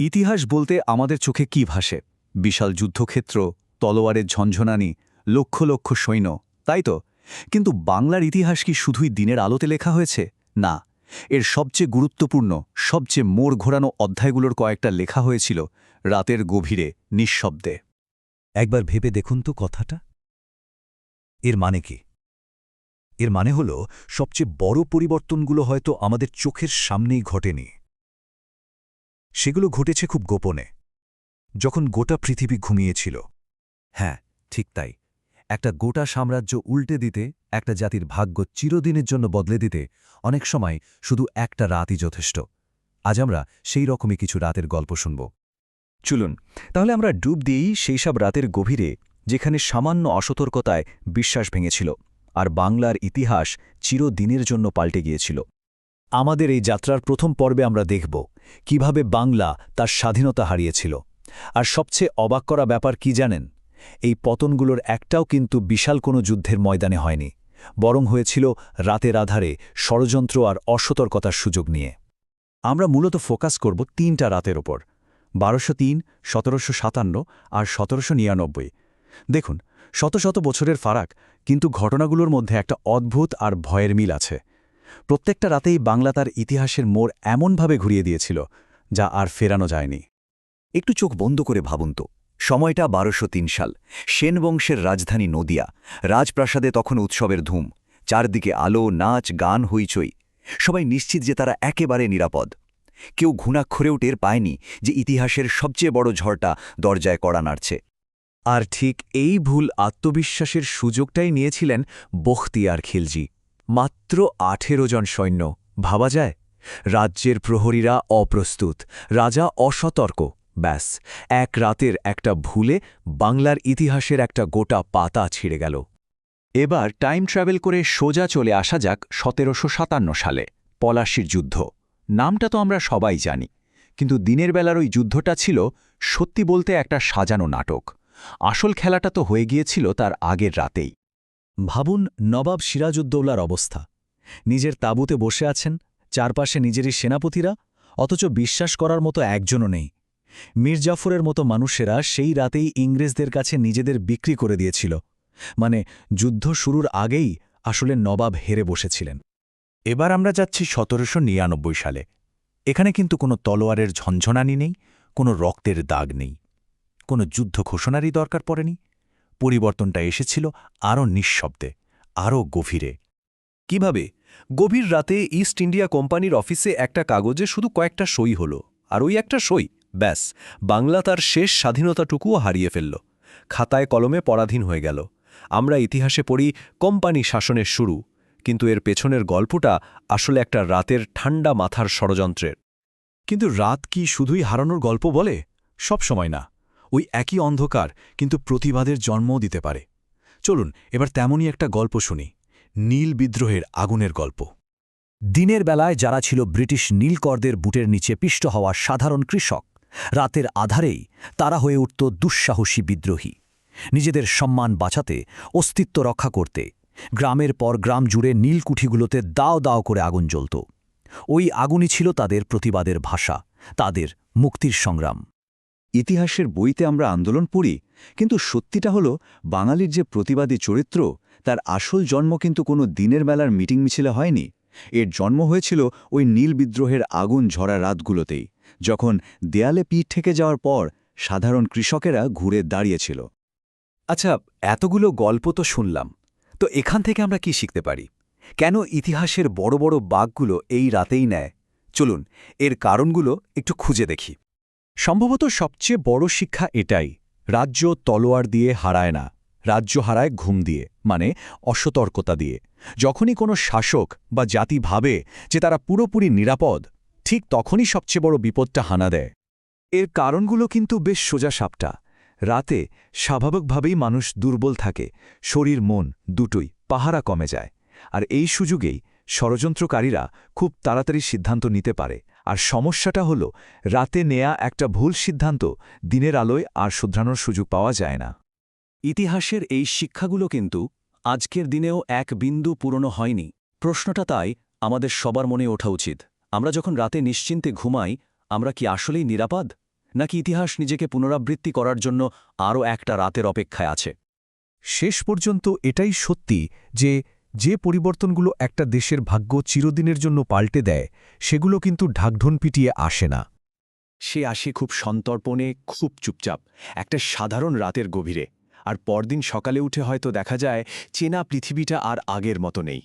ইতিহাস বলতে আমাদের চোখে কি ভাসে? বিশাল যুদ্ধক্ষেত্র, তলোয়ারের ঝঞ্ঝনানি লক্ষ লক্ষ সৈন্য, তাই তো? কিন্তু বাংলার ইতিহাস কি শুধুই দিনের আলোতে লেখা হয়েছে? না, এর সবচেয়ে গুরুত্বপূর্ণ, সবচেয়ে মোড় ঘোরানো অধ্যায়গুলোর কয়েকটা লেখা হয়েছিল রাতের গভীরে, নিঃশব্দে। একবার ভেবে দেখুন তো কথাটা। এর মানে কি? এর মানে হল, সবচেয়ে বড় পরিবর্তনগুলো হয়তো আমাদের চোখের সামনেই ঘটেনি। সেগুলো ঘটেছে খুব গোপনে। যখন গোটা পৃথিবী ঘুমিয়েছিল। হ্যাঁ ঠিক তাই। একটা গোটা সাম্রাজ্য উল্টে দিতে, একটা জাতির ভাগ্য চিরদিনের জন্য বদলে দিতে অনেক সময় শুধু একটা রাতই যথেষ্ট। আজ আমরা সেই রকমই কিছু রাতের গল্প শুনব। চলুন, তাহলে আমরা ডুব দিয়েই সেই সব রাতের গভীরে, যেখানে সামান্য অসতর্কতায় বিশ্বাস ভেঙেছিল, আর বাংলার ইতিহাস চিরদিনের জন্য পাল্টে গিয়েছিল। আমাদের এই যাত্রার প্রথম পর্বে আমরা দেখব কীভাবে বাংলা তার স্বাধীনতা হারিয়েছিল। আর সবচেয়ে অবাক করা ব্যাপার কি জানেন? এই পতনগুলোর একটাও কিন্তু বিশাল কোনো যুদ্ধের ময়দানে হয়নি, বরং হয়েছিল রাতের আধারে ষড়যন্ত্র আর অসতর্কতার সুযোগ নিয়ে। আমরা মূলত ফোকাস করব তিনটা রাতের ওপর, বারোশো তিন, সতেরোশো সাতান্ন আর সতেরোশো নিরানব্বই। দেখুন, শত শত বছরের ফারাক, কিন্তু ঘটনাগুলোর মধ্যে একটা অদ্ভুত আর ভয়ের মিল আছে। প্রত্যেকটা রাতেই বাংলা তার ইতিহাসের মোড় এমনভাবে ঘুরিয়ে দিয়েছিল, যা আর ফেরানো যায়নি। একটু চোখ বন্ধ করে ভাবুন তো, সময়টা বারোশো সাল। সেন বংশের রাজধানী নদিয়া। রাজপ্রাসাদে তখন উৎসবের ধুম। চারদিকে আলো, নাচ, গান, হইচই। সবাই নিশ্চিত যে তারা একেবারে নিরাপদ। কেউ ঘুণাক্ষরেও টের পায়নি যে ইতিহাসের সবচেয়ে বড় ঝড়টা দরজায় কড়া নাড়ছে। আর ঠিক এই ভুল আত্মবিশ্বাসের সুযোগটাই নিয়েছিলেন বখতিয়ার খিলজি। মাত্র আঠেরো জন সৈন্য। ভাবা যায়? রাজ্যের প্রহরীরা অপ্রস্তুত, রাজা অসতর্ক, ব্যাস। এক রাতের একটা ভুলে বাংলার ইতিহাসের একটা গোটা পাতা ছিঁড়ে গেল। এবার টাইম ট্রাভেল করে সোজা চলে আসা যাক সতেরোশো সাতান্ন সালে, পলাশির যুদ্ধ। নামটা তো আমরা সবাই জানি, কিন্তু দিনের বেলার ওই যুদ্ধটা ছিল সত্যি বলতে একটা সাজানো নাটক। আসল খেলাটা তো হয়ে গিয়েছিল তার আগের রাতেই। ভাবুন নবাব সিরাজউদ্দৌলার অবস্থা। নিজের তাঁবুতে বসে আছেন, চারপাশে নিজেরই সেনাপতিরা, অথচ বিশ্বাস করার মতো একজনও নেই। মির্জাফরের মতো মানুষেরা সেই রাতেই ইংরেজদের কাছে নিজেদের বিক্রি করে দিয়েছিল। মানে যুদ্ধ শুরুর আগেই আসলে নবাব হেরে বসেছিলেন। এবার আমরা যাচ্ছি সতেরোশো নিরানব্বই সালে। এখানে কিন্তু কোনো তলোয়ারের ঝঞ্ঝনানি নেই, কোনো রক্তের দাগ নেই। কোনো যুদ্ধ ঘোষণারই দরকার পড়েনি। পরিবর্তনটা এসেছিল আরও নিঃশব্দে, আরও গভীরে। কীভাবে? গভীর রাতে ইস্ট ইন্ডিয়া কোম্পানির অফিসে একটা কাগজে শুধু কয়েকটা সই হল, আর ওই একটা সই, ব্যাস, বাংলা তার শেষ স্বাধীনতাটুকুও হারিয়ে ফেলল। খাতায় কলমে পরাধীন হয়ে গেল। আমরা ইতিহাসে পড়ি, কোম্পানি শাসনের শুরু, কিন্তু এর পেছনের গল্পটা আসলে একটা রাতের ঠান্ডা মাথার ষড়যন্ত্রের। কিন্তু রাত কি শুধুই হারানোর গল্প বলে? সব সময় না। ওই একই অন্ধকার, কিন্তু প্রতিবাদের জন্মও দিতে পারে। চলুন, এবার তেমনই একটা গল্প শুনি, নীল বিদ্রোহের আগুনের গল্প। দিনের বেলায় যারা ছিল ব্রিটিশ নীলকরদের বুটের নিচে পিষ্ট হওয়া সাধারণ কৃষক, রাতের আধারেই তারা হয়ে উঠত দুঃসাহসী বিদ্রোহী। নিজেদের সম্মান বাঁচাতে, অস্তিত্ব রক্ষা করতে, গ্রামের পর গ্রাম জুড়ে নীলকুঠিগুলোতে দাও দাও করে আগুন জ্বলত। ওই আগুনই ছিল তাদের প্রতিবাদের ভাষা, তাদের মুক্তির সংগ্রাম। ইতিহাসের বইতে আমরা আন্দোলন পড়ি, কিন্তু সত্যিটা হলো, বাঙালির যে প্রতিবাদী চরিত্র, তার আসল জন্ম কিন্তু কোনো দিনের বেলার মিটিং মিছিলে হয়নি। এর জন্ম হয়েছিল ওই নীল বিদ্রোহের আগুন ঝরা রাতগুলোতেই, যখন দেয়ালে পিঠ থেকে যাওয়ার পর সাধারণ কৃষকেরা ঘুরে দাঁড়িয়েছিল। আচ্ছা এতগুলো গল্প তো শুনলাম, তো এখান থেকে আমরা কি শিখতে পারি? কেন ইতিহাসের বড় বড় বাঘগুলো এই রাতেই নেয়? চলুন, এর কারণগুলো একটু খুঁজে দেখি। সম্ভবত সবচেয়ে বড় শিক্ষা এটাই, রাজ্য তলোয়ার দিয়ে হারায় না, রাজ্য হারায় ঘুম দিয়ে মানে অসতর্কতা দিয়ে। যখনই কোনো শাসক বা জাতি ভাবে যে তারা পুরোপুরি নিরাপদ, ঠিক তখনই সবচেয়ে বড় বিপদটা হানা দেয়। এর কারণগুলো কিন্তু বেশ সোজা সাপটা রাতে স্বাভাবিকভাবেই মানুষ দুর্বল থাকে, শরীর, মন দুটোই পাহারা কমে যায়। আর এই সুযোগেই ষড়যন্ত্রকারীরা খুব তাড়াতাড়ি সিদ্ধান্ত নিতে পারে আর সমস্যাটা হল, রাতে নেয়া একটা ভুল সিদ্ধান্ত দিনের আলোয় আর শুধরানোর সুযোগ পাওয়া যায় না। ইতিহাসের এই শিক্ষাগুলো কিন্তু আজকের দিনেও এক বিন্দু পুরনো হয়নি। প্রশ্নটা তাই, আমাদের সবার মনে ওঠা উচিত। আমরা যখন রাতে নিশ্চিন্তে ঘুমাই, আমরা কি আসলেই নিরাপদ? নাকি ইতিহাস নিজেকে পুনরাবৃত্তি করার জন্য আরও একটা রাতের অপেক্ষায় আছে? শেষ পর্যন্ত এটাই সত্যি যে যে পরিবর্তনগুলো একটা দেশের ভাগ্য চিরদিনের জন্য পাল্টে দেয়, সেগুলো কিন্তু ঢাকঢোন পিটিয়ে আসে না। সে আসে খুব সন্তর্পণে, খুব চুপচাপ, একটা সাধারণ রাতের গভীরে। আর পরদিন সকালে উঠে হয়তো দেখা যায়, চেনা পৃথিবীটা আর আগের মতো নেই।